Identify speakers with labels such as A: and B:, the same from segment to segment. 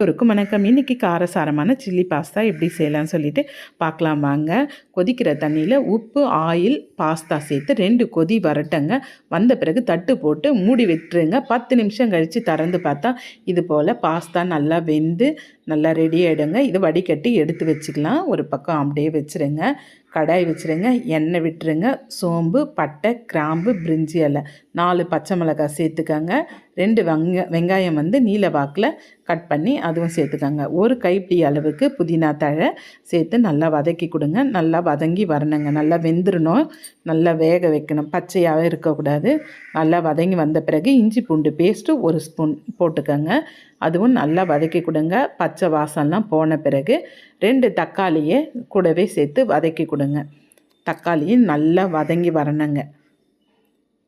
A: எல்லோருக்கும் வணக்கம். இன்றைக்கி காரசாரமான சில்லி பாஸ்தா எப்படி செய்யலாம்னு சொல்லிட்டு பார்க்கலாம் வாங்க. கொதிக்கிற தண்ணியில் உப்பு ஆயில் பாஸ்தா சேர்த்து ரெண்டு கொதி வரட்டங்க. வந்த பிறகு தட்டு போட்டு மூடி விட்டுருங்க. பத்து நிமிஷம் கழித்து திறந்து பார்த்தா இது போல் பாஸ்தா நல்லா வெந்து நல்லா ரெடி ஆகிடுங்க இது வடிகட்டி எடுத்து வச்சுக்கலாம். ஒரு பக்கம் அப்படியே வச்சுருங்க. கடாய் வச்சுருங்க. எண்ணெய் விட்டுருங்க. சோம்பு பட்டை கிராம்பு பிரிஞ்சி இலை. நாலு பச்சை மிளகாய் சேர்த்துக்கோங்க. ரெண்டு வெங்க வெங்காயம் வந்து நீல வாக்கில் கட் பண்ணி அதுவும் சேர்த்துக்கோங்க. ஒரு கைப்பிடி அளவுக்கு புதினா தழை சேர்த்து நல்லா வதக்கி கொடுங்க. நல்லா வதங்கி வரணுங்க. நல்லா வெந்துடணும் நல்லா வேக வைக்கணும். பச்சையாகவே இருக்கக்கூடாது. நல்லா வதங்கி வந்த பிறகு இஞ்சி பூண்டு பேஸ்ட்டு ஒரு ஸ்பூன் போட்டுக்கோங்க. அதுவும் நல்லா வதக்கி கொடுங்க. பச்சை வாசம்லாம் போன பிறகு ரெண்டு தக்காளியை கூடவே சேர்த்து வதக்கி கொடுங்க. தக்காளியும் நல்லா வதங்கி வரணுங்க.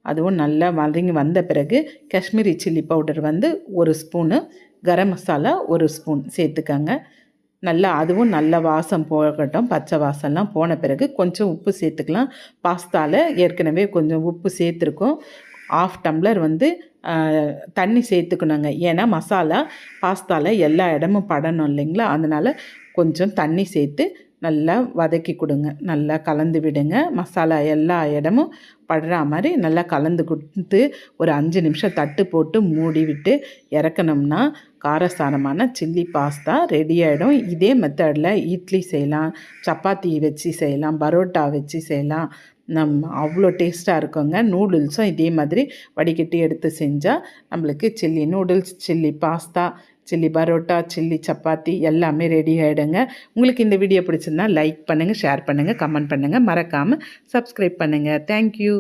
A: அதுவும் நல்லா வதங்கி வந்த பிறகு காஷ்மீரி சில்லி பவுடர் வந்து ஒரு ஸ்பூனு கரம் மசாலா ஒரு ஸ்பூன் சேர்த்துக்கங்க. நல்லா அதுவும் நல்ல வாசம் போகட்டும். பச்சை வாசம்லாம் போன பிறகு கொஞ்சம் உப்பு சேர்த்துக்கலாம். பாஸ்தாவில் ஏற்கனவே கொஞ்சம் உப்பு சேர்த்துருக்கோம். ஆஃப் டம்ளர் வந்து தண்ணி சேர்த்துக்கணுங்க. ஏன்னா மசாலா பாஸ்தாவில் எல்லா இடமும் படணும் இல்லைங்களா? அதனால் கொஞ்சம் தண்ணி சேர்த்து நல்லா வதக்கி கொடுங்க. நல்லா கலந்து விடுங்க. மசாலா எல்லா இடமும் படுற மாதிரி நல்லா கலந்து கொடுத்து ஒரு அஞ்சு நிமிஷம் தட்டு போட்டு மூடி விட்டு இறக்கணும்னா காரசாரமான சில்லி பாஸ்தா ரெடி ஆகிடும் இதே மெத்தடில் இட்லி செய்யலாம் சப்பாத்தி வச்சு செய்யலாம் பரோட்டா வச்சு செய்யலாம் நம் அவ்வளோ டேஸ்ட்டாக இருக்குங்க. நூடுல்ஸும் இதே மாதிரி வடிகட்டி எடுத்து செஞ்சால் நம்மளுக்கு chilli noodles chilli pasta chilli parotta chilli chapati எல்லாமே ரெடி ஆகிடுங்க உங்களுக்கு இந்த வீடியோ பிடிச்சிருந்தா லைக் பண்ணுங்கள் ஷேர் பண்ணுங்கள் கமெண்ட் பண்ணுங்கள் மறக்காமல் சப்ஸ்கிரைப் பண்ணுங்கள் தேங்க்யூ.